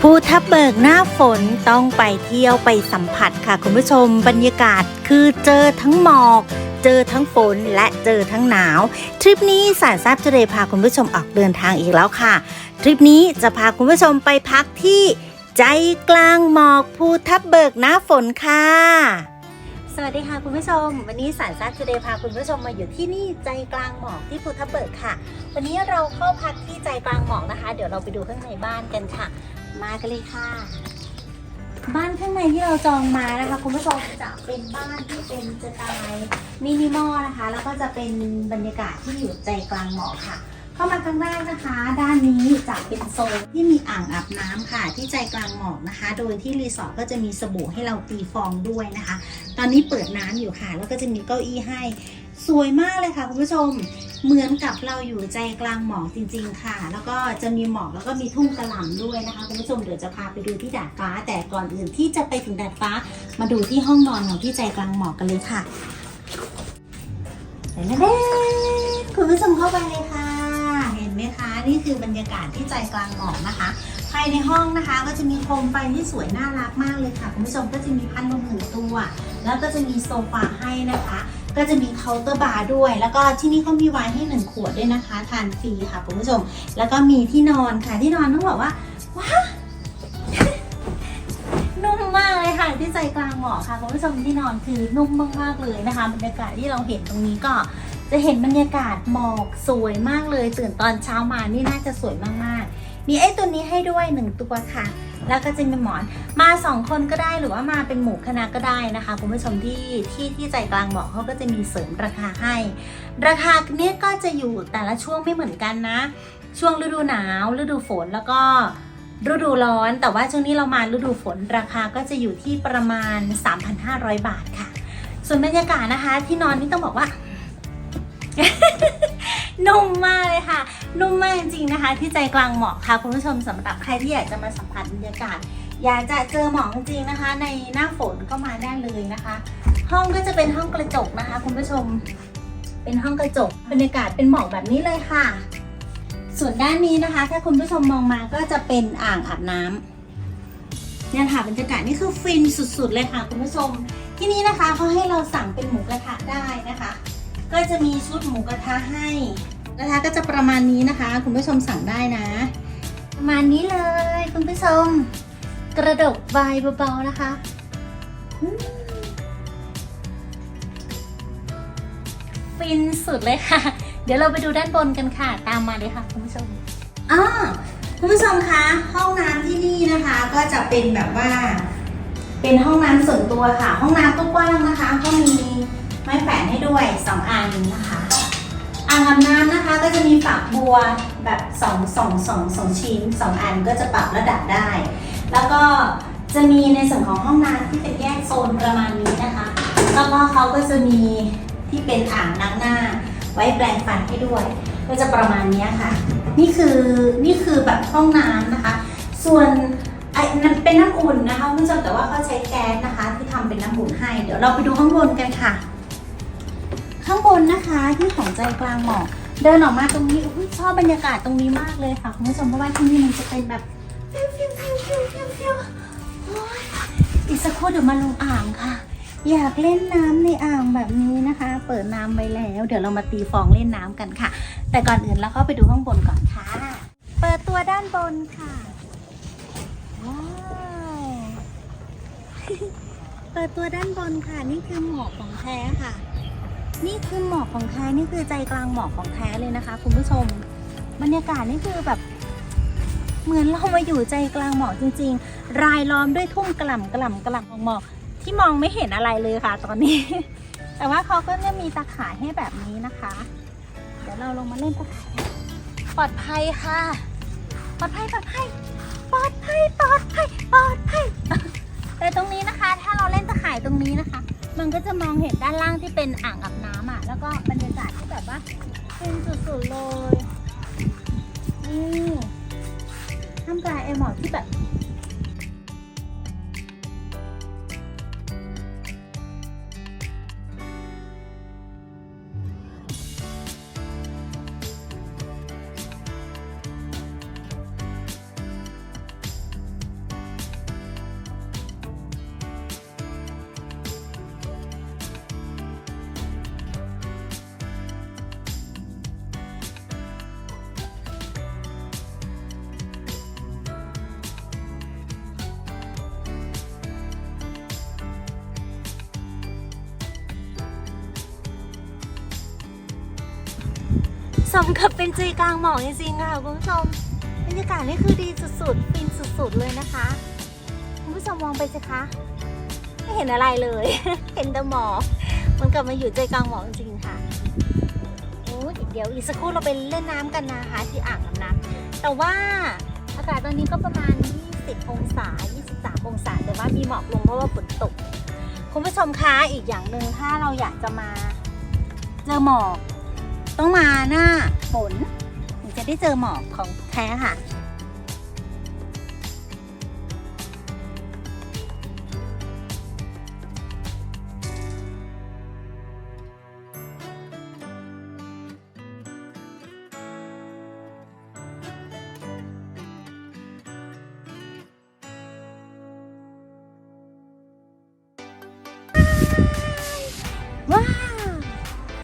ภูทับเบิกหน้าฝนต้องไปเที่ยวไปสัมผัสค่ะคุณผู้ชมบรรยากาศคือเจอทั้งหมอก เจอทั้งฝนและเจอทั้งหนาว ทริปนี้สารทราบจะเลยพาคุณผู้ชมออกเดินทางอีกแล้วค่ะ ทริปนี้จะพาคุณผู้ชมไปพักที่ใจกลางหมอกภูทับเบิกหน้าฝนค่ะ สวัสดีค่ะคุณผู้ชม วันนี้สารทราบจะเลยพาคุณผู้ชมมาอยู่ที่นี่ใจกลางหมอกที่ภูทับเบิกค่ะ วันนี้เราเข้าพักที่ใจกลางหมอกนะคะ เดี๋ยวเราไปดูข้างในบ้านกันค่ะ มากันเลยค่ะ บ้านข้างในที่เราจองมานะคะคุณผู้ชมจะเป็นบ้านที่เป็นสไตล์มินิมอลนะคะ แล้วก็จะเป็นบรรยากาศที่อยู่ใจกลางหมอกค่ะ เข้ามาครั้งแรกนะคะ ด้านนี้จะเป็นโซนที่มีอ่างอาบน้ำค่ะ ที่ใจกลางหมอกนะคะ โดยที่รีสอร์ทก็จะมีสบู่ให้เราตีฟองด้วยนะคะ ตอนนี้เปิดน้ำอยู่ค่ะ แล้วก็จะมีเก้าอี้ให้สวยมากเลยค่ะคุณผู้ชม เหมือนกับเราอยู่ใจกลางหมอกจริง ๆ ค่ะ แล้วก็จะมีหมอกแล้วก็มีทุ่งกระหล่ำด้วยนะคะคุณผู้ชมเดี๋ยวจะพาไปดูที่ดาดฟ้า แต่ก่อนอื่นที่จะไปถึงดาดฟ้า มาดูที่ห้องนอนของที่ใจกลางหมอกกันเลยค่ะเห็นไหมเด้คุณผู้ชมเข้าไปเลยค่ะ เห็นไหมคะ นี่คือบรรยากาศที่ใจกลางหมอกนะคะ ภายในห้องนะคะก็จะมีโคมไฟที่สวยน่ารักมากเลยค่ะคุณผู้ชมก็จะมีพัดลมหนึ่งตัว แล้วก็จะมีโซฟาให้นะคะ ก็จะมีเคาน์เตอร์บาร์ด้วย แล้วก็ที่นี่เขามีไวน์ให้หนึ่งขวดด้วยนะคะ ทานฟรีค่ะคุณผู้ชม แล้วก็มีที่นอนค่ะที่นอนต้องบอกว่าว้านุ่มมากเลยค่ะที่ใจกลางหมอกค่ะคุณผู้ชมที่นอนคือนุ่มมากๆเลยนะคะบรรยากาศที่เราเห็นตรงนี้ก็จะเห็นบรรยากาศหมอกสวยมากเลย ตื่นตอนเช้ามานี่น่าจะสวยมากๆ มีไอ้ตัวนี้ให้ด้วยหนึ่งตัวค่ะ แล้วก็จะมีหมอนมาสองคนก็ได้หรือว่ามาเป็นหมู่คณะก็ได้นะคะคุณผู้ชมที่ที่ที่ใจกลางบอกเขาก็จะมีเสริมราคาให้ ราคาเนี้ยก็จะอยู่แต่ละช่วงไม่เหมือนกันนะ ช่วงฤดูหนาว ฤดูฝนแล้วก็ฤดูร้อน แต่ว่าช่วงนี้เรามาฤดูฝนราคาก็จะอยู่ที่ประมาณ 3,500 บาทค่ะ ส่วนบรรยากาศนะคะ ที่นอนนี่ต้องบอกว่า นุ่มมากเลยค่ะ นุ่มมากจริงๆนะคะ ที่ใจกลางหมอกค่ะคุณผู้ชมสำหรับใครที่อยากจะมาสัมผัสบรรยากาศ อยากจะเจอหมอกจริงนะคะ ในหน้าฝนก็มาได้เลยนะคะ ห้องก็จะเป็นห้องกระจกนะคะ คุณผู้ชม เป็นห้องกระจกบรรยากาศเป็นหมอกแบบนี้เลยค่ะ ส่วนด้านนี้นะคะ ถ้าคุณผู้ชมมองมาก็จะเป็นอ่างอาบน้ำเนี่ยค่ะบรรยากาศนี่คือฟินสุดๆเลยค่ะคุณผู้ชม ที่นี่นะคะเขาให้เราสั่งเป็นหมูกระทะได้นะคะ ก็จะมีชุดหมูกระทะให้กระทะก็จะประมาณนี้นะคะ คุณผู้ชมสั่งได้นะ ประมาณนี้เลย คุณผู้ชม กระดกใบเบาๆนะคะฟินสุดเลยค่ะ เดี๋ยวเราไปดูด้านบนกันค่ะ ตามมาเลยค่ะคุณผู้ชมอ่าคุณผู้ชมคะห้องน้ำที่นี่นะคะ ก็จะเป็นแบบว่า เป็นห้องน้ำส่วนตัวค่ะ ห้องน้ำก็กว้างนะคะ ก็มี ไม้แขวนให้ด้วยสองอันนะคะอ่างอาบน้ำนะคะก็จะมีฝักบัวแบบสองสองสองสองชิ้นสองอันก็จะปรับระดับได้ แล้วก็จะมีในส่วนของห้องน้ำที่เป็นแยกโซนประมาณนี้นะคะ แล้วก็เขาก็จะมีที่เป็นอ่างล้างหน้า ไว้แปรงฟันให้ด้วย ก็จะประมาณนี้ค่ะ นี่คือนี่คือแบบห้องน้ำนะคะ ส่วนไอ้นั่นเป็นน้ำอุ่นนะคะคุณผู้ชมแต่ว่าเขาใช้แก๊สนะคะ ที่ทำเป็นน้ำอุ่นให้ เดี๋ยวเราไปดูข้างบนกันค่ะ ข้างบนนะคะที่ของใจกลางหมอกเดินออกมาตรงนี้อุ๊ยชอบบรรยากาศตรงนี้มากเลยค่ะคุณผู้ชมเพราะว่าที่นี่มันจะเป็นแบบฟิวฟิวฟิวฟิวฟิวฟิวอีกสักครู่เดี๋ยวมาลงอ่างค่ะ อยากเล่นน้ำในอ่างแบบนี้นะคะ เปิดน้ำไว้แล้ว เดี๋ยวเรามาตีฟองเล่นน้ำกันค่ะ แต่ก่อนอื่นเราเข้าไปดูข้างบนก่อนค่ะ เปิดตัวด้านบนค่ะว้าวเปิดตัวด้านบนค่ะนี่คือหมอกของแท้ค่ะ นี่คือหมอกของแท้นี่คือใจกลางหมอกของแท้เลยนะคะ คุณผู้ชม บรรยากาศนี่คือแบบ เหมือนเรามาอยู่ใจกลางหมอกจริง ๆ รายล้อมด้วยทุ่งกล่ำกล่ำกล่ำของหมอกที่มองไม่เห็นอะไรเลยค่ะ ตอนนี้ แต่ว่าเขาก็จะมีตาข่ายให้แบบนี้นะคะ เดี๋ยวเราลงมาเล่นตาข่ายกันปลอดภัยค่ะ ปลอดภัยปลอดภัยปลอดภัยปลอดภัยปลอดภัยแต่ตรงนี้นะคะ ถ้าเราเล่นตะข่ายตรงนี้นะคะ มันก็จะมองเห็นด้านล่างที่เป็นอ่างอาบน้ำ อะ แล้วก็บรรยากาศที่แบบว่าเป็นสุดๆเลย นี่ท่ามกลางไอหมอกที่แบบ สมกับเป็นใจกลางหมอกจริงๆค่ะคุณผู้ชมบรรยากาศนี่คือดีสุดๆฟินสุดๆเลยนะคะคุณผู้ชมมองไปสิคะไม่เห็นอะไรเลย เห็นแต่หมอกมันกลับมาอยู่ใจกลางหมอกจริงๆค่ะโอ้เดี๋ยวอีกสักครู่เราไปเล่นน้ำกันนะคะที่อ่างน้ำน้ำแต่ว่าอากาศตอนนี้ก็ประมาณ 20 องศา 23 องศา แต่ว่ามีหมอกลงเพราะว่าฝนตก คุณผู้ชมคะอีกอย่างหนึ่งถ้าเราอยากจะมาเจอหมอก ต้องมาหน้าฝนถึงจะได้เจอหมอกของแท้ค่ะ